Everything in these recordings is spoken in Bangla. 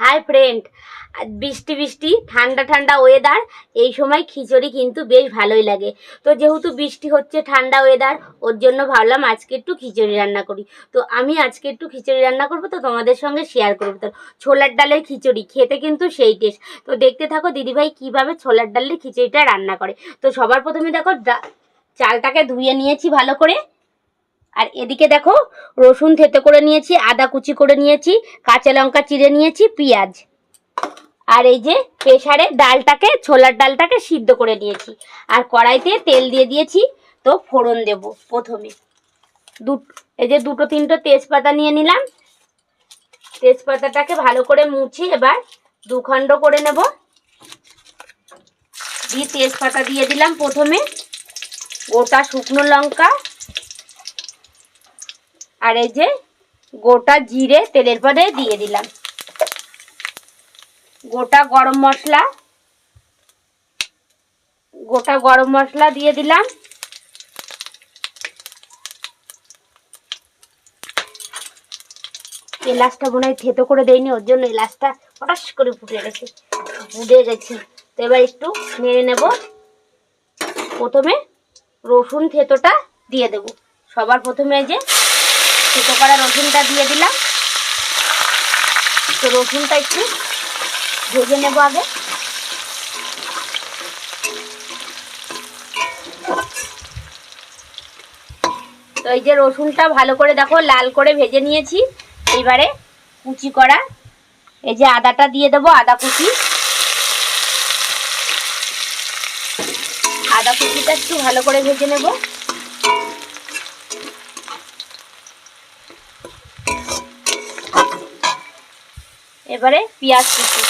Hi friend. বৃষ্টি বৃষ্টি, ঠান্ডা ঠান্ডা ওয়েদার এই সময় খিচুড়ি কিন্তু বেশ ভালোই লাগে। তো যেহেতু বৃষ্টি হচ্ছে, ঠান্ডা ওয়েদার ওর জন্য ভাবলাম আজকে একটু খিচুড়ি রান্না করি। তো আমি আজকে একটু খিচুড়ি রান্না করব, তো তোমাদের সঙ্গে শেয়ার করব। তো ছোলার ডালের খিচুড়ি, খেতে কিন্তু সেই টেস্ট তো দেখতে থাকো দিদিভাই কীভাবে ছোলার ডালের খিচুড়িটা রান্না করে। তো সবার প্রথমে দেখো চালটাকে ধুয়ে নিয়েছি ভালো করে। আর এদিকে দেখো, রসুন থেতে করে নিয়েছি, আদা কুচি করে নিয়েছি, কাঁচা লঙ্কা চিড়ে নিয়েছি, পেঁয়াজ। আর এই যে প্রেসারে ডালটাকে, ছোলার ডালটাকে সিদ্ধ করে নিয়েছি। আর কড়াইতে তেল দিয়ে দিয়েছি, তো ফোড়ন দেব প্রথমে। দু এই যে দুটো তিনটো তেজপাতা নিয়ে নিলাম। তেজপাতাটাকে ভালো করে মুছে এবার দুখণ্ড করে নেব। দিয়ে তেজপাতা দিয়ে দিলাম প্রথমে। গোটা শুকনো লঙ্কা আর এই যে গোটা জিরে তেলের পরে দিয়ে দিলাম। গোটা গরম মশলা, গোটা গরম মশলা দিয়ে দিলাম। এলাচটা মনে হয় থেতো করে দেয়নি, ওর জন্য এলাচটা হঠাৎ করে ফুটে গেছে ফুটে গেছে। তো এবার একটু নেড়ে নেব। প্রথমে রসুন থেতোটা দিয়ে দেব। সবার প্রথমে যে থেতো করা রসুনটা দিয়ে দিলাম। তো রসুনটা একটু ভেজে নেব আগে। তো এই যে রসুনটা ভালো করে দেখো, লাল করে ভেজে নিয়েছি। এবারে কুচি করা। এই যে আদাটা দিয়ে দেবো, আদা কুচি। আদা কুচিটা একটু ভালো করে ভেজে নেব। এবারে পেঁয়াজ কুচি।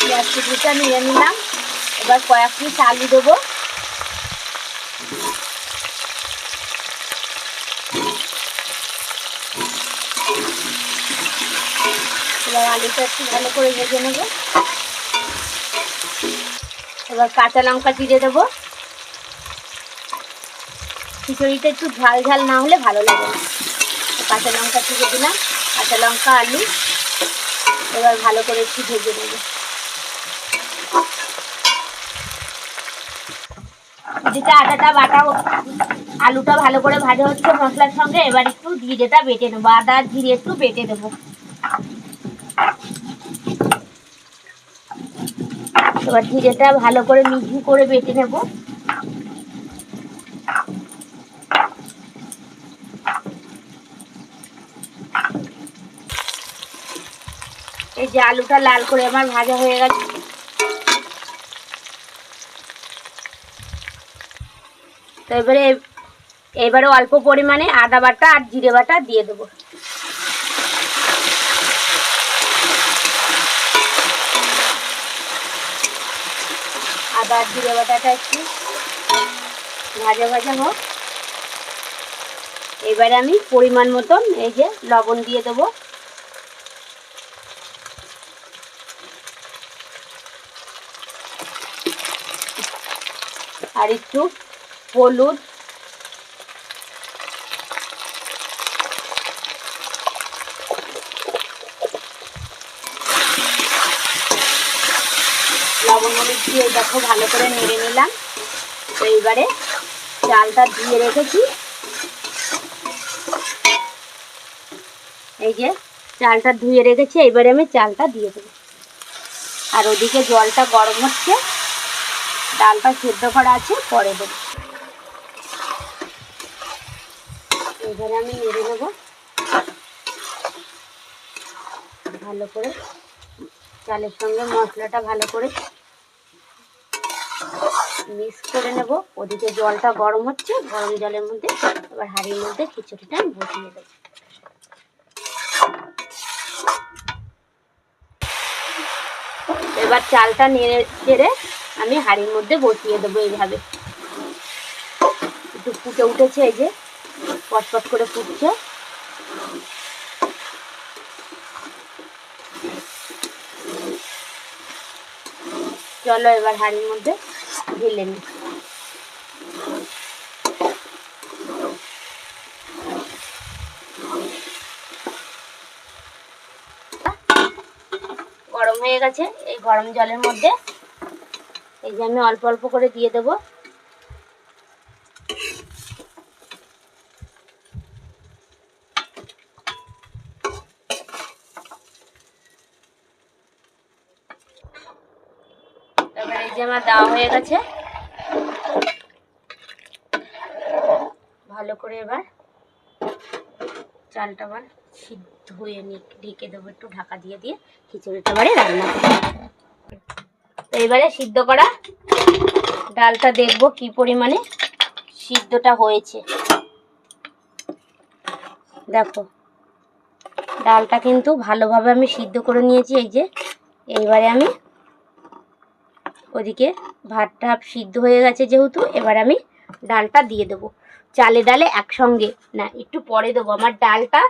পেঁয়াজ কুচিটা নিয়ে নিলাম। এবার কয়েক পিস আলু দেবো। এবার আলুটা একটু ভালো করে ভেজে নেব। এবার কাঁচা লঙ্কা চিড়ে দেবো। খিচুড়িটা একটু ঝাল ঝাল না হলে ভালো লাগে না। কাঁচা লঙ্কা চিড়ে দিলাম, কাঁচা লঙ্কা, আলু, এবার ভালো করে একটু ভেজে নেব। যেটা আটাটা বাটা আলুটা ভালো করে ভাজা হচ্ছে মশলার সঙ্গে, এবার একটু জিরেটা বেটে নেব, আদা, জিরে একটু বেটে দেবো এবার জিরেটা ভালো করে মিহি করে বেটে নেব। এই যে আলুটা লাল করে আমার ভাজা হয়ে গেছে। এবারে এবারে অল্প পরিমাণে আদা বাটা আর জিরে বাটা দিয়ে দেবো। আদা আর জিরে বাটাটা একটু ভাজা ভাজা হোক। এবারে আমি পরিমাণ মতন এই যে লবণ দিয়ে দেবো। আর একটু হলুদ। দিয়ে দেখো ভালো করে নেড়ে নিলাম। তো এইবারে চালটা ধুয়ে রেখেছি। এই যে চালটা ধুয়ে রেখেছি এবারে আমি চালটা দিয়ে দেবো। আর ওদিকে জলটা গরম হচ্ছে। ডালটা সেদ্ধ করা আছে, পরে দেবো। এবারে আমি নেড়ে নেব। ভালো করে চালের সঙ্গে মশলাটা ভালো করে মিক্স করে নেব। ওদিকে জলটা গরম হচ্ছে, গরম জলের মধ্যে এবার হাড়ির মধ্যে খিচুড়িটা আমি বসিয়ে দেবো। এবার চালটা নেড়ে চেড়ে আমি হাড়ির মধ্যে বসিয়ে দেবো এইভাবে। একটু ফুটে উঠেছে এই যে, পটপট করে ফুটছে। চলো এবার হাড়ির মধ্যে ঢেলে নি। গরম হয়ে গেছে, এই গরম জলের মধ্যে এই যে আমি অল্প অল্প করে দিয়ে দেবো। এবার এই যে আমার হয়ে গেছে। ভালো করে এবার চালটা আবার সিদ্ধ হয়ে ঢেকে দেবো একটু, ঢাকা দিয়ে দিয়ে খিচুড়িটা এবারে রান্না এবারে সিদ্ধ করা ডালটা দেখব কি পরিমাণে সিদ্ধটা হয়েছে। দেখো, ডালটা কিন্তু ভালোভাবে আমি সিদ্ধ করে নিয়েছি, এই যে এইবারে আমি ওদিকে ভাতটা সিদ্ধ হয়ে গেছে যেহেতু, এবার আমি ডালটা দিয়ে দেবো। চালে ডালে একসঙ্গে, না, একটু পরে দেবো। আমার ডালটা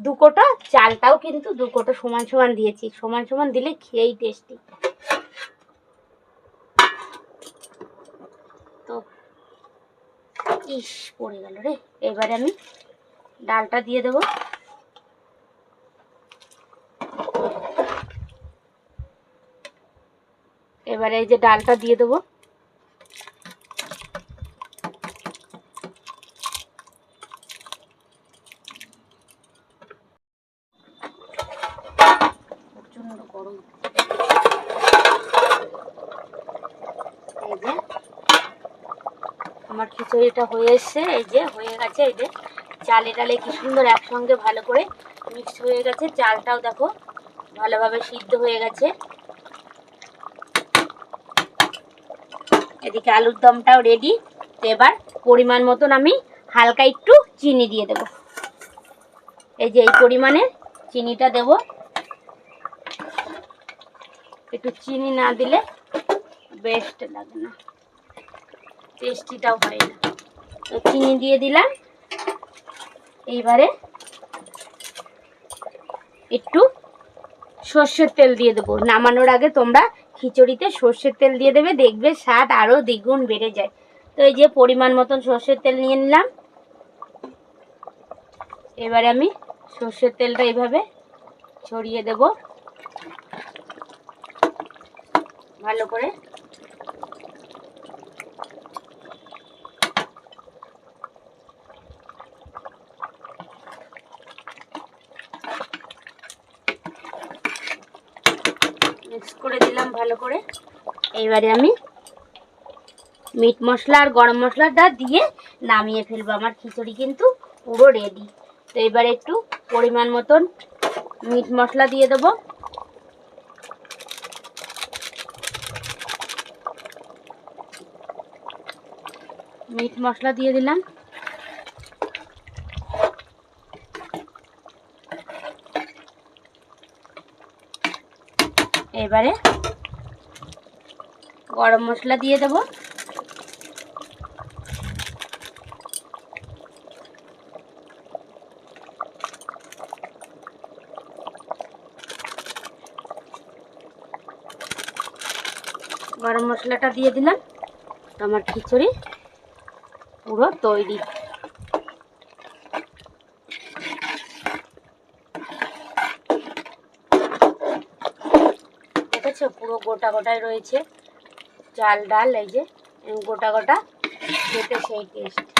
দু কোটো চালটাও কিন্তু দু কোটো সমান সমান দিয়েছি। সমান সমান দিলে খেয়েই টেস্টি তো ইস, পড়ে গেল রে। এবারে আমি ডালটা দিয়ে দেব। এবারে এই যে ডালটা দিয়ে দেবো। খিচুড়িটা হয়ে এসছে, এই যে হয়ে গেছে, এই যে চালে ডালে কি সুন্দর একসঙ্গে ভালো করে মিক্স হয়ে গেছে। চালটাও দেখো ভালোভাবে সিদ্ধ হয়ে গেছে। এদিকে আলুর দমটাও রেডি তো এবার পরিমাণ মতন আমি হালকা একটু চিনি দিয়ে দেব। এই যে এই পরিমাণে চিনিটা দেব। একটু চিনি না দিলে বেস্ট লাগে না। টেস্টিটাও হয় না। তো চিনি দিয়ে দিলাম। এইবারে একটু সর্ষের তেল দিয়ে দেবো। নামানোর আগে তোমরা খিচুড়িতে সর্ষের তেল দিয়ে দেবে, দেখবে স্বাদ আরও দ্বিগুণ বেড়ে যায়। তো এই যে পরিমাণ মতন সর্ষের তেল নিয়ে নিলাম। এবারে আমি সর্ষের তেলটা এইভাবে ছড়িয়ে দেব। ভালো করে মিক্স করে দিলাম ভালো করে। এইবারে আমি মিট মশলা আর গরম মশলাটা দিয়ে নামিয়ে ফেলব। আমার খিচুড়ি কিন্তু পুরো রেডি তো এবারে একটু পরিমাণ মতন মিট মশলা দিয়ে দেবো। মিট মশলা দিয়ে দিলাম। এবারে গরম মশলা দিয়ে দেবো। গরম মশলাটা দিয়ে দিলাম। আমার খিচুড়ি পুরো তৈরি। দেখেছ পুরো গোটা গোটাই রয়েছে। চাল ডাল এই যে গোটা গোটা খেতে সেই টেস্ট